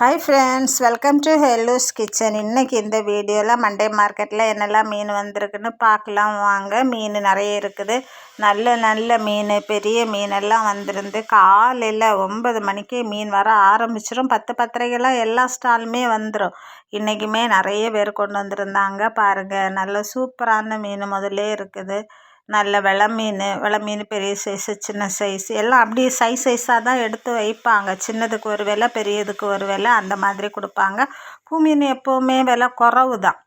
Hi friends welcome to ஹெல்லூஸ் kitchen இன்றைக்கி இந்த வீடியோவில் மண்டே மார்க்கெட்டில் என்னெல்லாம் மீன் வந்திருக்குன்னு பார்க்கலாம். வாங்க மீன் நிறைய இருக்குது. நல்ல நல்ல மீன் பெரிய மீனெல்லாம் வந்திருந்து காலையில் ஒன்பது மணிக்கு மீன் வர ஆரம்பிச்சிடும் பத்து பத்தரைக்கெல்லாம் எல்லா ஸ்டாலுமே வந்துடும் இன்றைக்குமே நிறைய பேர் கொண்டு வந்திருந்தாங்க. பாருங்கள் நல்ல சூப்பரான மீன் முதல்ல இருக்குது. நல்ல வில மீன் வெலை மீன் பெரிய சைஸு சின்ன சைஸ் எல்லாம் அப்படியே சைஸ் சைஸாக தான் எடுத்து வைப்பாங்க. சின்னதுக்கு ஒரு விலை பெரியதுக்கு ஒரு விலை அந்த மாதிரி கொடுப்பாங்க. பூ மீன் எப்போவுமே விலை குறவு தான்.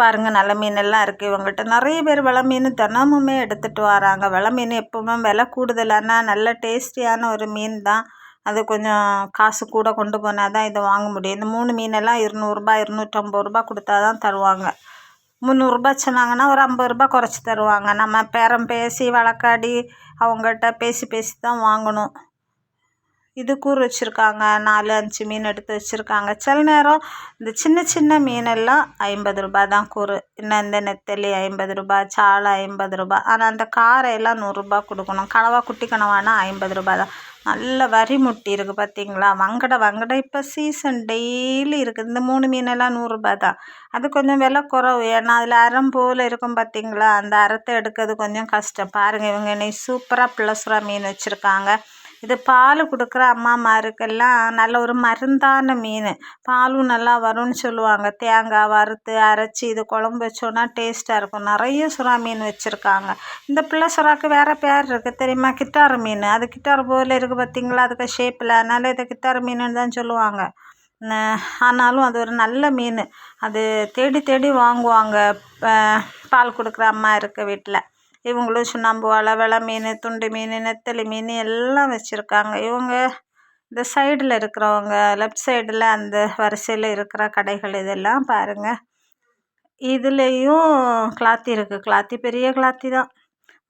பாருங்கள் நல்ல மீனெல்லாம் இருக்குது இவங்ககிட்ட நிறைய பேர் வெலை மீன் தினமுமே எடுத்துகிட்டு வராங்க. வெலை மீன் எப்போவுமே விலை கூடுதலானா நல்ல டேஸ்டியான ஒரு மீன் தான். அது கொஞ்சம் காசு கூட கொண்டு போனால் தான் இதை வாங்க முடியும். இந்த மூணு மீனெல்லாம் இருநூறுபா இருநூற்றம்பது ரூபா கொடுத்தா தான் தருவாங்க. முந்நூறுரூபா சொன்னாங்கன்னா ஒரு ஐம்பது ரூபா குறைச்சி தருவாங்க. நம்ம பேரம் பேசி வழக்காடி அவங்ககிட்ட பேசி பேசி தான் வாங்கணும். இது கூறு வச்சுருக்காங்க. நாலு அஞ்சு மீன் எடுத்து வச்சுருக்காங்க. சில நேரம் இந்த சின்ன சின்ன மீனெல்லாம் ஐம்பது ரூபா தான் கூறு. இன்னும் இந்த நெத்தலி ஐம்பது ரூபா சாலை ஐம்பது ரூபா. ஆனால் அந்த காரையெல்லாம் நூறுரூபா கொடுக்கணும். கனவா குட்டி கனவானா ஐம்பது ரூபா தான். நல்ல வரி முட்டி இருக்குது பார்த்தீங்களா வங்கடை வங்கடை. இப்போ சீசன் டெய்லி இருக்குது இந்த மூணு மீனெல்லாம் நூறுரூபா தான். அது கொஞ்சம் விலை குறவு. ஏன்னா அதில் அரம் போல் இருக்கும் பார்த்தீங்களா அந்த அறத்தை எடுக்கிறது கொஞ்சம் கஷ்டம். பாருங்கள் இவங்க இன்னைக்கு சூப்பராக பிளஸ்ரா மீன் வச்சுருக்காங்க. இது பால் கொடுக்குற அம்மாமாருக்கெல்லாம் நல்ல ஒரு மருந்தான மீன். பாலும் நல்லா வரும்னு சொல்லுவாங்க. தேங்காய் வறுத்து அரைச்சி இது குழம்பு வச்சோன்னா டேஸ்ட்டாக இருக்கும். நிறைய சுறா மீன் வச்சுருக்காங்க. இந்த பிள்ளை சுறாக்கு வேறு பேர் இருக்குது தெரியுமா? கிட்டாறு மீன். அது கிட்டாறு போல் இருக்குது பார்த்திங்களா அதுக்கு ஷேப்பில் அதனால் இதை கிட்டாறு மீனுன்னு தான் சொல்லுவாங்க. ஆனாலும் அது ஒரு நல்ல மீன். அது தேடி தேடி வாங்குவாங்க. பால் கொடுக்குற அம்மா இருக்க வீட்டில் இவங்களும் சுண்ணாம்பு வலை வெலை மீன் துண்டு மீன் நெத்தலி மீன் எல்லாம் வச்சுருக்காங்க. இவங்க இந்த சைடில் இருக்கிறவங்க லெஃப்ட் சைடில் அந்த வரிசையில் இருக்கிற கடைகள் இதெல்லாம் பாருங்கள் இதுலேயும் கிளாத்தி இருக்குது கிளாத்தி பெரிய கிளாத்தி தான்.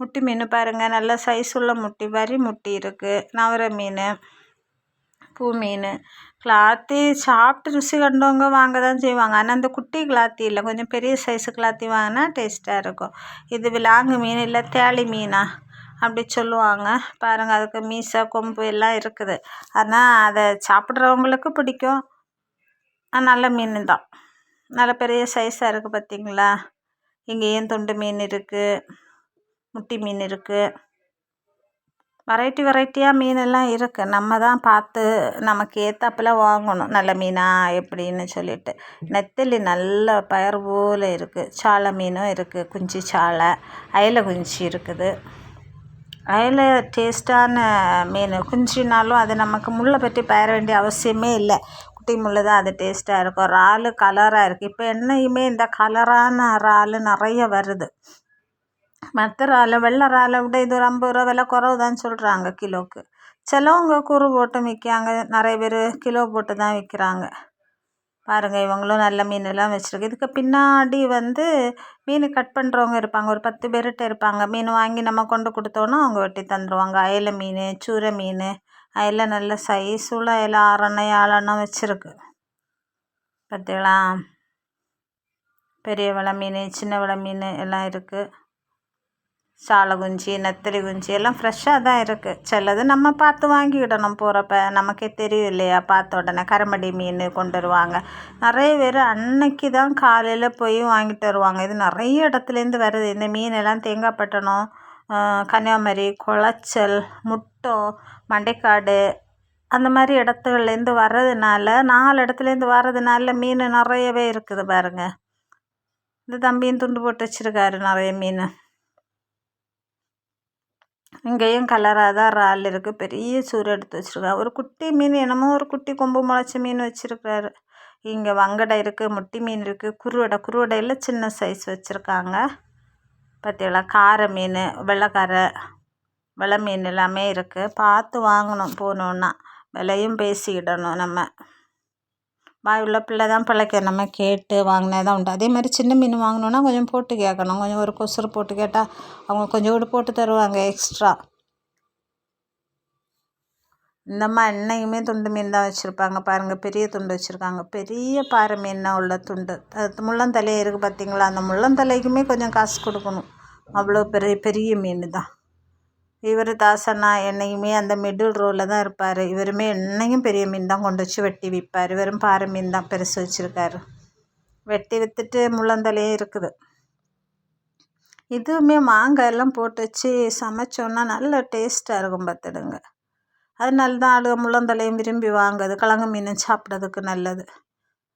முட்டி மீன் பாருங்கள் நல்ல சைஸ் உள்ள முட்டி வரி முட்டி இருக்குது நவர மீன். பூ மீன் கிளாத்தி. சாப்பிட்டு ருசி கண்டவங்க வாங்க தான் செய்வாங்க. ஆனால் அந்த குட்டி கிளாத்தி இல்லை. கொஞ்சம் பெரிய சைஸு கிளாத்தி வாங்கினா டேஸ்ட்டாக இருக்கும். இது விலாங்கு மீன் இல்லை தேளி மீனா? அப்படி சொல்லுவாங்க. பாருங்கள் அதுக்கு மீசை கொம்பு எல்லாம் இருக்குது. ஆனால் அதை சாப்பிட்றவங்களுக்கு பிடிக்கும். நல்ல மீன் தான். நல்ல பெரிய சைஸாக இருக்குது பார்த்திங்களா? இங்கேயும் துண்டு மீன் இருக்குது முட்டி மீன் இருக்குது வெரைட்டி வெரைட்டியாக மீனெல்லாம் இருக்குது நம்ம தான் பார்த்து நமக்கு ஏற்றாப்புல வாங்கணும். நல்ல மீனாக எப்படின்னு சொல்லிட்டு. நெத்தலி நல்ல பயர் போல் இருக்குது சாலை மீனும் இருக்குது குஞ்சு சாலை அயலை குஞ்சு இருக்குது. அயலை டேஸ்ட்டான மீன். குஞ்சினாலும் அது நமக்கு முள்ளை பற்றி பயிர வேண்டிய அவசியமே இல்லை. குட்டி முள் தான் அது டேஸ்ட்டாக இருக்கும். இறால் கலராக இருக்குது இப்போ என்னையுமே இந்த கலரான இறால் நிறைய வருது. மற்ற இறால் வெள்ளை இறாலை விட இது ஒரு ஐம்பது ரூபா விலை குறவு தான் சொல்கிறாங்க கிலோவுக்கு சிலவங்க கூறு போட்டு விற்காங்க நிறைய பேர் கிலோ போட்டு தான் விற்கிறாங்க. பாருங்கள் இவங்களும் நல்ல மீனெல்லாம் வச்சுருக்கு. இதுக்கு பின்னாடி வந்து மீன் கட் பண்ணுறவங்க இருப்பாங்க. ஒரு பத்து பேர்கிட்ட இருப்பாங்க. மீன் வாங்கி நம்ம கொண்டு கொடுத்தோன்னா அவங்க வெட்டி தந்துடுவாங்க அயல மீன் சூரை மீன் அயல நல்ல சைஸுள்ள அயல ஆறெண்ணெய் ஆளெண்ணம் வச்சுருக்கு. பார்த்தீங்களா பெரிய விலை மீன் சின்ன விலை மீன் எல்லாம் இருக்குது சாலை குஞ்சு நெத்தலி குஞ்சு எல்லாம் ஃப்ரெஷ்ஷாக தான் இருக்குது சிலது நம்ம பார்த்து வாங்கிக்கிடணும் போகிறப்ப நமக்கே தெரியும் இல்லையா? பார்த்த உடனே கரும்படி மீன் கொண்டு வருவாங்க. நிறைய பேர் அன்னைக்கு தான் காலையில் போய் வாங்கிட்டு வருவாங்க. இது நிறைய இடத்துலேருந்து வருது. இந்த மீனெல்லாம் தேங்காய்பட்டணம் கன்னியாகுமரி குளச்சல் முட்டம் மண்டைக்காடு அந்த மாதிரி இடத்துகள்லேருந்து வர்றதுனால நாலு இடத்துலேருந்து வர்றதுனால மீன் நிறையவே இருக்குது பாருங்கள் இந்த தம்பியும் துண்டு போட்டு வச்சுருக்காரு நிறைய மீன். இங்கேயும் கலராக தான் இறால் இருக்குது பெரிய சூறு எடுத்து வச்சுருக்காரு. ஒரு குட்டி மீன் என்னமோ ஒரு குட்டி கொம்பு முளைச்ச மீன் வச்சுருக்காரு இங்கே வங்கடை இருக்குது முட்டி மீன் இருக்குது குருவடை. குருவடையில் சின்ன சைஸ் வச்சுருக்காங்க. பார்த்தீங்களா காரை மீன் வெள்ளைக்காரை வெள்ளை மீன் எல்லாமே இருக்குது பார்த்து வாங்கணும் போகணுன்னா விலையும் பேசிக்கிடணும் நம்ம. வாய் உள்ள பிள்ளை தான் பிழைக்க நம்ம கேட்டு வாங்கினே தான் உண்டு. அதே மாதிரி சின்ன மீன் வாங்கினோன்னா கொஞ்சம் போட்டு கேட்கணும். கொஞ்சம் ஒரு கொசுறு போட்டு கேட்டால் அவங்க கொஞ்சோடு போட்டு தருவாங்க எக்ஸ்ட்ரா இந்தம்மா என்னைக்குமே துண்டு மீன் தான் வச்சுருப்பாங்க. பாருங்கள் பெரிய துண்டு வச்சுருக்காங்க. பெரிய பாறை மீனாக உள்ள துண்டு. அது முள்ளந்தலையே இருக்குது பார்த்தீங்களா அந்த முள்ளந்தலைக்குமே கொஞ்சம் காசு கொடுக்கணும். அவ்வளோ பெரிய பெரிய மீன் தான். இவர் தாசண்ணா என்னையுமே அந்த மிடில் ரோவில் தான் இருப்பார். இவருமே என்னையும் பெரிய மீன் தான் கொண்டு வச்சு வெட்டி விற்பார் இவரும் பாறை மீன் தான் பெருசு வச்சுருக்காரு. வெட்டி விற்றுட்டு முள்ளந்தலையும் இருக்குது. இதுவுமே மாங்காய் எல்லாம் போட்டு வச்சு சமைச்சோன்னா நல்ல டேஸ்ட்டாக இருக்கும் பார்த்துடுங்க. அதனால தான் ஆளுக முள்ளந்தலையும் விரும்பி வாங்குது கிழங்கு மீன் சாப்பிட்றதுக்கு நல்லது.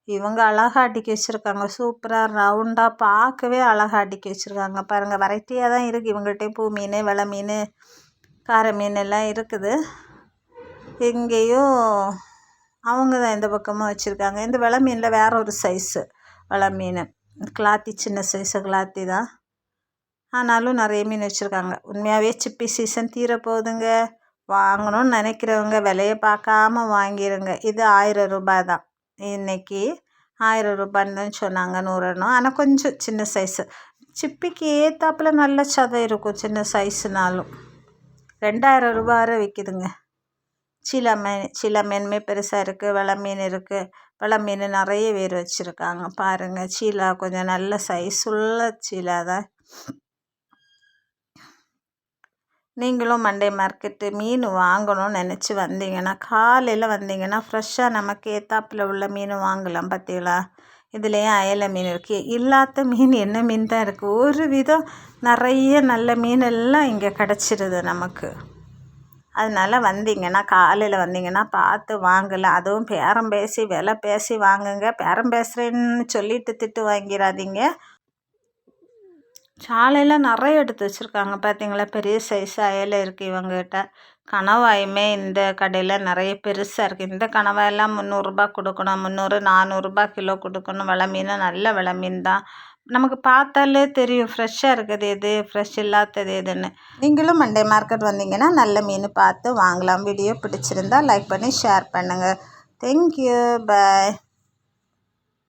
இவங்க அழகாக அடுக்கி வச்சுருக்காங்க. சூப்பராக ரவுண்டாக பார்க்கவே அழகாக அடுக்கி வச்சுருக்காங்க. பாருங்கள் வெரைட்டியாக தான் இருக்குது இவங்கள்ட்டே பூ மீன் வெலை மீன் கார மீன் எல்லாம் இருக்குது. இங்கேயும் அவங்க தான் இந்த பக்கமாக வச்சுருக்காங்க. இந்த வெலை மீனில் வேற ஒரு சைஸு வெலை மீன். கிளாத்தி சின்ன சைஸு கிளாத்தி தான். ஆனாலும் நிறைய மீன் வச்சுருக்காங்க. உண்மையாகவே சிப்பி சீசன் தீரப்போகுதுங்க. வாங்கணும்னு நினைக்கிறவங்க விலையை பார்க்காம வாங்கிடுங்க இது ஆயிரம் ரூபாய் தான். இன்றைக்கி ஆயிரம் ரூபான்னு சொன்னாங்க நூறுணும் ஆனால் கொஞ்சம் சின்ன சைஸு சிப்பிக்கு ஏற்றாப்புல நல்ல சதை இருக்கும் சின்ன சைஸுனாலும் ரெண்டாயிரம் ரூபா வரை விற்கிதுங்க சீலா மீன் சீலா மீனுமே பெருசாக இருக்குது வெலை மீன் இருக்குது வெலை மீன் நிறைய பேர் வச்சுருக்காங்க. பாருங்கள் சீலா கொஞ்சம் நல்ல சைஸ் உள்ள சீலா தான். நீங்களும் மண்டே மார்க்கெட்டு மீன் வாங்கணும்னு நினச்சி வந்தீங்கன்னா காலையில் வந்தீங்கன்னா ஃப்ரெஷ்ஷாக நமக்கு ஏத்தாப்பில் உள்ள மீன் வாங்கலாம் பார்த்தீங்களா இதுலேயே அயல மீன் இருக்குது இல்லாத மீன் என்ன மீன் தான் இருக்குது ஒரு விதம் நிறைய நல்ல மீன் எல்லாம் இங்கே கிடச்சிருது நமக்கு. அதனால் வந்தீங்கன்னா காலையில் வந்தீங்கன்னா பார்த்து வாங்கலாம் அதுவும் பேரம் பேசி விலை பேசி வாங்குங்க. பேரம் பேசுகிறேன்னு சொல்லிட்டு திட்டு வாங்கிடாதீங்க சாலையில் நிறைய எடுத்து வச்சுருக்காங்க. பார்த்தீங்களா பெரிய சைஸ் அயலை இருக்குது இவங்ககிட்ட. கணவாயுமே இந்த கடையில் நிறைய பெருசாக இருக்குது இந்த கணவாயெல்லாம் முந்நூறுரூபா கொடுக்கணும். முந்நூறு நானூறுரூபா கிலோ கொடுக்கணும். வில மீன் நல்ல வில மீன் தான். நமக்கு பார்த்தாலே தெரியும். ஃப்ரெஷ்ஷாக இருக்குது எது? ஃப்ரெஷ் இல்லாதது எதுன்னு. நீங்களும் மண்டே மார்க்கெட் வந்தீங்கன்னா நல்ல மீன் பார்த்து வாங்கலாம். வீடியோ பிடிச்சிருந்தா லைக் பண்ணி ஷேர் பண்ணுங்கள் தேங்க்யூ பாய்